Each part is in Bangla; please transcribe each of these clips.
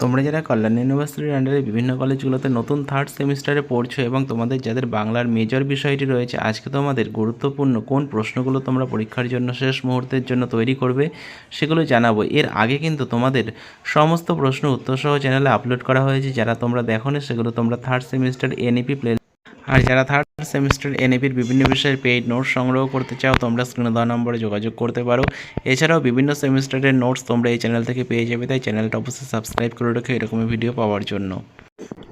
তোমরা যারা কল্যাণ ইউনিভার্সিটির আন্ডারে বিভিন্ন কলেজগুলোতে নতুন থার্ড সেমিস্টারে পড়ছো এবং তোমাদের যাদের বাংলার মেজর বিষয়টি রয়েছে, আজকে তোমাদের গুরুত্বপূর্ণ কোন প্রশ্নগুলো তোমরা পরীক্ষার জন্য, শেষ মুহূর্তের জন্য তৈরি করবে, সেগুলো জানাব। এর আগে কিন্তু তোমাদের সমস্ত প্রশ্ন উত্তরসহ চ্যানেলে আপলোড করা হয়েছে। যারা তোমরা দেখোনি, সেগুলো তোমরা থার্ড সেমিস্টার এনইপি প্লে আর যারা থার্ড সেমিস্টার এনএপির বিভিন্ন বিষয়ের পেইড নোটস সংগ্রহ করতে চাও, তোমরা স্ক্রিনে দেওয়া নম্বরে যোগাযোগ করতে পারো। এছাড়াও বিভিন্ন সেমিস্টারের নোটস তোমরা এই চ্যানেল থেকে পেয়ে যাবে, তাই চ্যানেলটা অবশ্যই সাবস্ক্রাইব করে রেখো এরকমই ভিডিও পাওয়ার জন্য।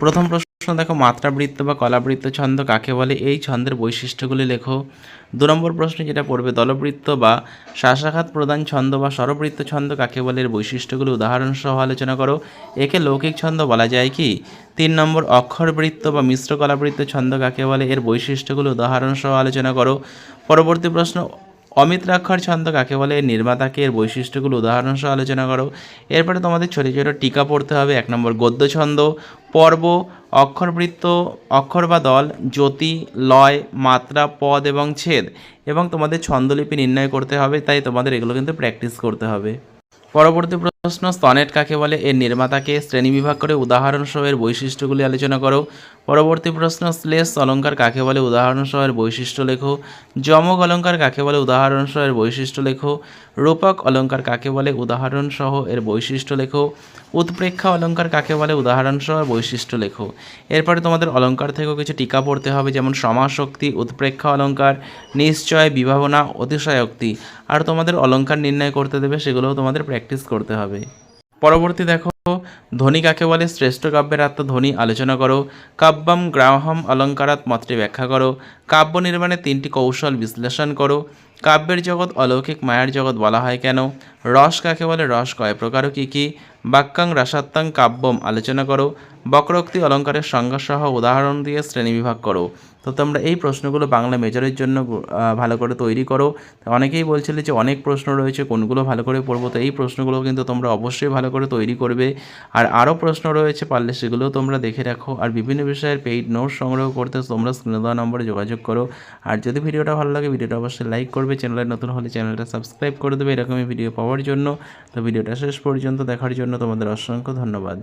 প্রথম প্রশ্ন দেখো, মাত্রাবৃত্ত বা কলাবৃত্ত ছন্দ কাকে বলে? এই ছন্দের বৈশিষ্ট্যগুলি লেখো। দু নম্বর প্রশ্ন যেটা পড়বে, দলবৃত্ত বা শ্বাসাঘাত প্রদান ছন্দ বা স্বরবৃত্ত ছন্দ কাকে বলে? এর বৈশিষ্ট্যগুলি উদাহরণ সহ আলোচনা করো। একে লৌকিক ছন্দ বলা যায় কি? তিন নম্বর, অক্ষরবৃত্ত বা মিশ্র কলাবৃত্ত ছন্দ কাকে বলে? এর বৈশিষ্ট্যগুলো উদাহরণ সহ আলোচনা করো। পরবর্তী প্রশ্ন, অমিত্রাক্ষর ছন্দ কাকে বলে? এর নির্মাতাকে এর বৈশিষ্ট্যগুলো উদাহরণ সহ আলোচনা করো। এরপরে তোমাদের ছোটো ছোটো টিকা পড়তে হবে। এক নম্বর, গদ্য ছন্দ। পর্ব, অক্ষরবৃত্ত, অক্ষর বা দল, জ্যোতি, লয়, মাত্রা, পদ এবং ছেদ। এবং তোমাদের ছন্দলিপি নির্ণয় করতে হবে, তাই তোমাদের এগুলো কিন্তু প্র্যাকটিস করতে হবে। পরবর্তী প্রশ্ন স্তনেট কাকে বলে? এর নির্মাতাকে শ্রেণীবিভাগ করে উদাহরণসহ এর বৈশিষ্ট্যগুলি আলোচনা করো। পরবর্তী প্রশ্ন, শ্লেষ অলঙ্কার কাকে বলে? উদাহরণসহ এর বৈশিষ্ট্য লেখো। যমক অলঙ্কার কাকে বলে? উদাহরণসহ এর বৈশিষ্ট্য লেখো। রূপক অলঙ্কার কাকে বলে? উদাহরণসহ এর বৈশিষ্ট্য লেখো। উৎপ্রেক্ষা অলঙ্কার কাকে বলে? উদাহরণসহ বৈশিষ্ট্য লেখো। এরপরে তোমাদের অলঙ্কার থেকেও কিছু টিকা পড়তে হবে, যেমন সমাশক্তি উৎপ্রেক্ষা অলঙ্কার, নিশ্চয়, বিভাবনা, অতিশয়োক্তি। আর তোমাদের অলঙ্কার নির্ণয় করতে দেবে, সেগুলোও তোমাদের প্র্যাকটিস করতে হবে। পরবর্তী দেখো ধ্বনি কাকে বলে? শ্রেষ্ঠ কাব্যের আত্মধ্বনি আলোচনা করো। কাব্যম গ্রাহম অলঙ্কারাত মতটি ব্যাখ্যা করো। কাব্য নির্মাণে তিনটি কৌশল বিশ্লেষণ করো। কাব্যের জগৎ, অলৌকিক মায়ার জগৎ বলা হয় কেন? রস কাকে বলে? রস কয় প্রকার কী কী? বাক্যাং রসাত্মাং কাব্যম, আলোচনা করো। বক্রোক্তি অলঙ্কারের সংজ্ঞাসহ উদাহরণ দিয়ে শ্রেণীবিভাগ করো। তো তোমরা এই প্রশ্নগুলো বাংলা মেজরের জন্য ভালো করে তৈরি করো। অনেকেই বলছিলে যে অনেক প্রশ্ন রয়েছে, কোনগুলো ভালো করে পড়ব? তো এই প্রশ্নগুলো কিন্তু তোমরা অবশ্যই ভালো করে তৈরি করবে। আর আরও প্রশ্ন রয়েছে, পারলে সেগুলোও তোমরা দেখে রাখো। আর বিভিন্ন বিষয়ের পেইড নোট সংগ্রহ করতে তোমরা স্ক্রিনে দেওয়া নম্বরে যোগাযোগ করো। আর যদি ভিডিওটা ভালো লাগে, ভিডিওটা অবশ্যই লাইক করবে চ্যানেলে নতুন হলে চ্যানেলটা সাবস্ক্রাইব করে দেবে। এরকমই ভিডিও পাওয়ার জন্য। তো ভিডিওটা শেষ পর্যন্ত দেখার জন্য তোমাদের অসংখ্য ধন্যবাদ।